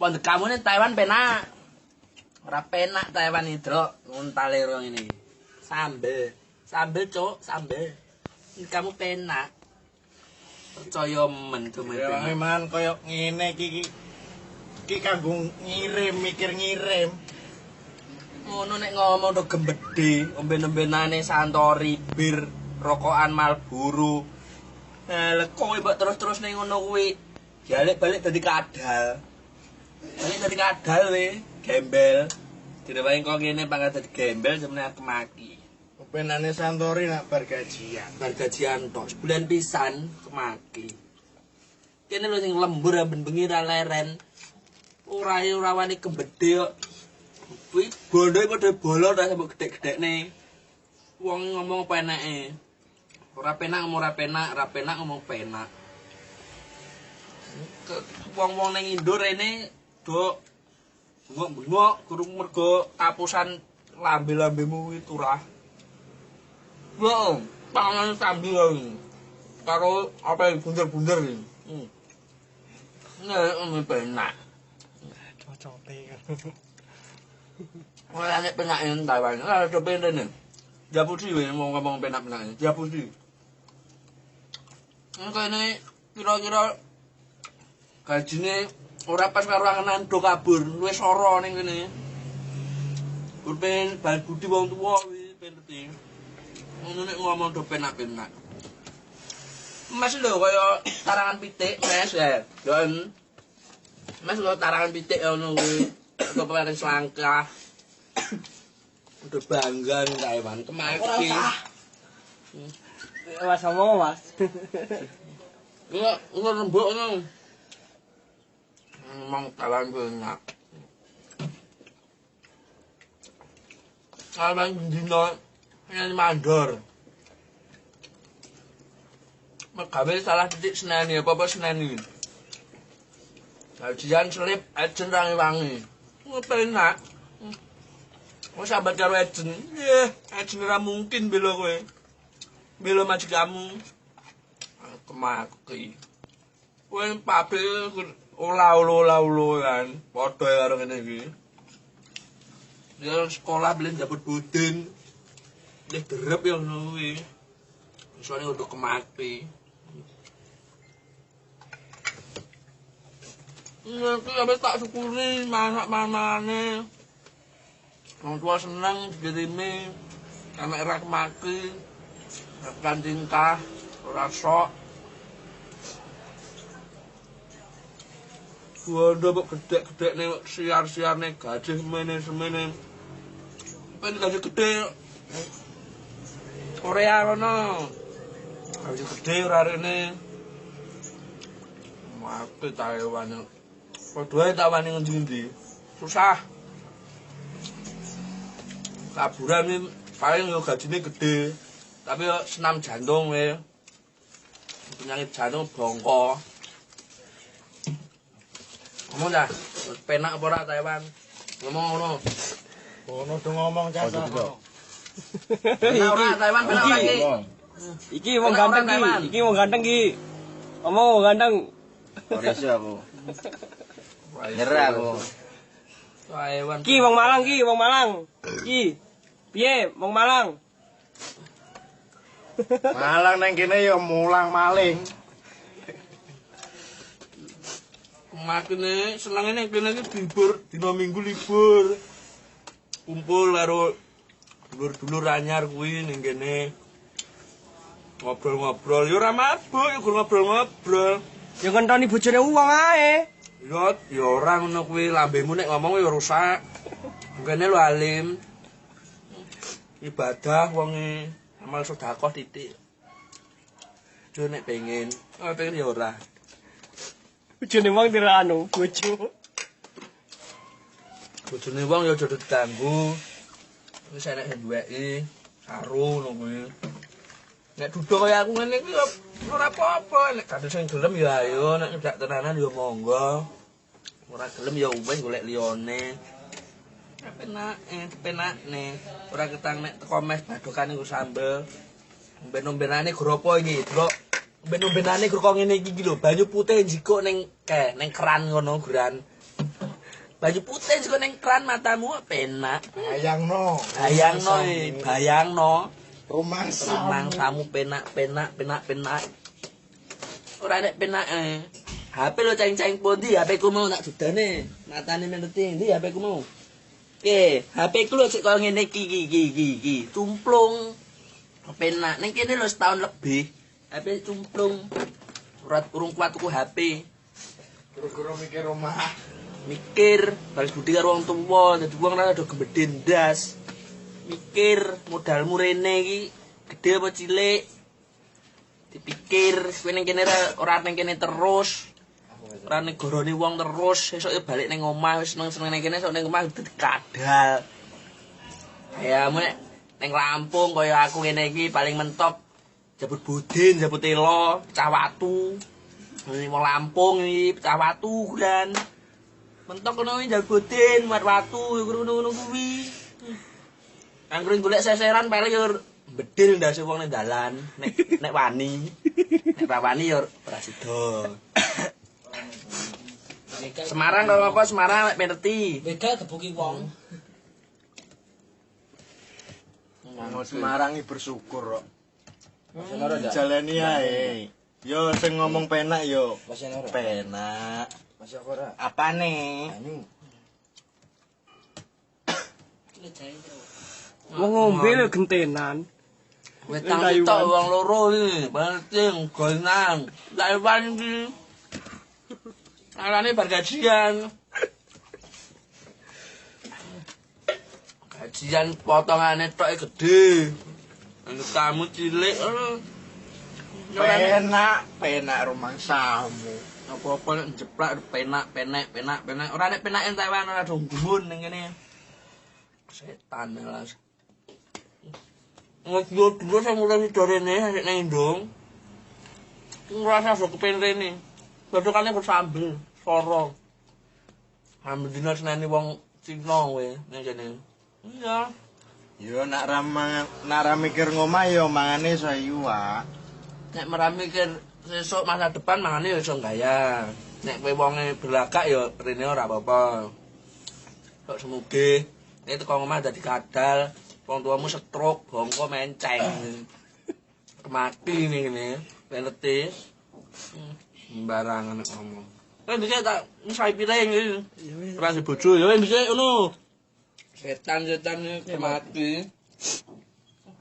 Pondok kamu nih Taiwan penak. Ora penak Taiwan iki, Drok. Nguntale rong ini. Sambel. Sambel, Cuk, sambel. Ini kamu penak. Percaya men cuma Ya penak. man koyo ngene iki iki kanggo ngirim mikir ngirim. Ngono nek ngomong do gembedi, omben-ombenane Santori, bir, rokokan Marlboro. Eh, kowe mbok terus-terus ning ngono kuwi, balik-balik dadi kadal. Balik dadi kadal we, gembel. Direwangi kok ngene pangkat dadi gembel sebenarnya kemaki. Penane Santori nak bar gajian. Bar gajian tok, sebulan pisan kemaki. Kene lho sing lembur amben bengi ra leren. Ora ora wani kembedhe kok. Kuwi bondoe padha bolot ta sampe gedhe-gedhekne. Wong ngomong apa enake. Ora penak ngomong ora penak, ora penak ngomong penak. Wong-wong ning Indo rene do bengok-bengok kurung mergo kapusan lambe-lambemu kuwi turah. Yo, pangan sambil. Karo apa bunder-bunder ini. Hmm. Ini penak. Cocote kan. Ora nek penak yang Taiwan, ora ada penak ini. Japusi we mau ngomong penak-penak ini. Japusi. Ini kira-kira gajine ora pas karo angenan do kabur, luwih soro ning kene. Kur pengen bal budi wong tuwa kuwi pengerti. Ngono nek ngomong do penak-penak. Mas lho kaya tarangan pitik, Mas ya. Don. Mas lho tarangan pitik ngono kuwi. Kok paling selangkah. Udah bangga nih Taiwan kemaki. Mas ngomong mas. Enggak, enggak rembuk ngono. Emang Taiwan banyak. Taiwan dino ini mandor. Megawe salah titik seneni apa apa seneni. Gajian selip ajen rangi-wangi. Ngepenak. Mau sahabat karo ajen. Yeh, ajen ora mungkin bela kowe. Bela majikanmu. Kemaki. Kowe ola olo ola kan, kan ya orang ini gini dia sekolah beli dapat budin. Dia gerep yang misalnya soalnya untuk kemati. Nanti itu habis tak syukuri masak mamane. Orang tua seneng dikirimi. Karena era kemati. Akan tingkah, rasok. Waduh, kok gede-gede nih siar-siar nih gaji semene semene. Pengen gaji gede. Korea kono. Gaji gede hari ini. Mati Taiwan. Padahal Taiwan yang ngendi Susah. Kaburan ini paling yo gajine gede. Tapi senam jantung we. Penyakit jantung bongko. Ngomong dah, penak apa ora Taiwan? Ngomong ngono. Ono do ngomong caca. Penak ora Taiwan penak ora iki. Iki wong ganteng ki. Iki wong ganteng ki. Ngomong wong ganteng. Ora iso aku. Nyerah aku. Taiwan. Ki wong Malang ki, wong Malang. Ki. Piye wong Malang? Malang nang kene ya mulang maling. Makene senenge nek kene iki libur, dina Minggu libur. Kumpul karo dulur-dulur anyar kuwi ning kene. Ngobrol-ngobrol, ya ora mabuk, gur ngobrol-ngobrol. Ya ngentoni bojone wong ae. Ya, ya ora ngono kuwi lambemu nek ngomong ya rusak. Kene lu alim. Ibadah wonge amal sedekah titik. Yo nek pengen, oh pengen ya ora. Bojone wong tira anu, bojo. Bojone wong ya aja diganggu. Wis enek duweki karo ngono kuwi. Nek duduk kaya aku ngene iki ora apa-apa, nek ada sing gelem ya ayo, nek nyedak tenanan ya monggo. Ora gelem ya wis golek liyane. Ya penak, eh penak nih. Ora ketang nek teko mes badokane nggo sambel. Omben-ombenane gropo iki, Drok. Omben-ombenane gur kok ngene iki lho, banyu putih njikuk ning ke, ning keran ngono guran. baju putih sik ning kran matamu penak. Bayangno. Bayangno, eh, bayangno. Rumah Memang kamu penak, penak, penak, penak. Ora nek penak eh. HP lo ceng-ceng pundi? HP ku mau tak dudane. Matane meneti ndi HP ku mau? Oke, HP ku lo sik koyo ngene iki iki iki iki. Cumplung. Penak ning kene lo setahun lebih. HP cumplung. Ora urung kuat tuku HP. Guru-guru mikir rumah. Mikir balas budi karo wong tuwa, dadi wong ora do gembedhe ndas. Mikir modalmu rene iki gede apa cilik? Dipikir kowe ning kene ora- ning kene terus. Ora ning gorone wong terus, esuk ya balik ning omah wis seneng-seneng ning kene esuk ning omah dadi kadal. Ya nek ning Lampung kaya aku ngene iki paling mentok jabut budin, jabut telo, pecah watu. Ini wong Lampung iki pecah watu kulan. Mentok kono iki jabut budin, muat watu, ngono-ngono kuwi. Anggere golek seseran paling yo bedil ndase wong ning dalan, nek nek wani. Nek ra wani yo ora sida. Semarang kalau apa Semarang nek pengerti. Begal gebuki wong. Semarang iki bersyukur kok. Jalani ae. Yo sing ngomong penak yo. Penak. Masih ora. Apane? Banyu. Wong ngombe lho gentenan. Wetang tok wong loro iki, penting gonan. Taiwan iki. Alane bar gajian. Gajian potongane tok gede. Kamu cilik nek Penak, penak rumah samu. apa-apa nek jeplak penak, penek, penak, penak. Ora nek penak ing Taiwan ora do gumun ning kene. Setan alas. Ngobrol dulu saya mulai di rene, asik nang Indong. Ngerasa sok kepen rene. Badokannya bersambel, sorong. Ambil dina senani wong Cina we, nang kene. Iya. Yo nak ramang nak ra mikir ngomah yo mangane sayu wae. Nek merami mikir sesuk masa depan mangane ya iso gaya. Nek kowe wonge belagak ya rene ora apa-apa. Kok semuge nek teko omah dadi kadal, wong tuamu stroke, bongko menceng. Mati ning kene, ngerti. Sembarangan nek ngomong. Kan dhisik tak ngisai piring iki. Ora si bojo ya dhisik ngono. Setan-setan iki mati.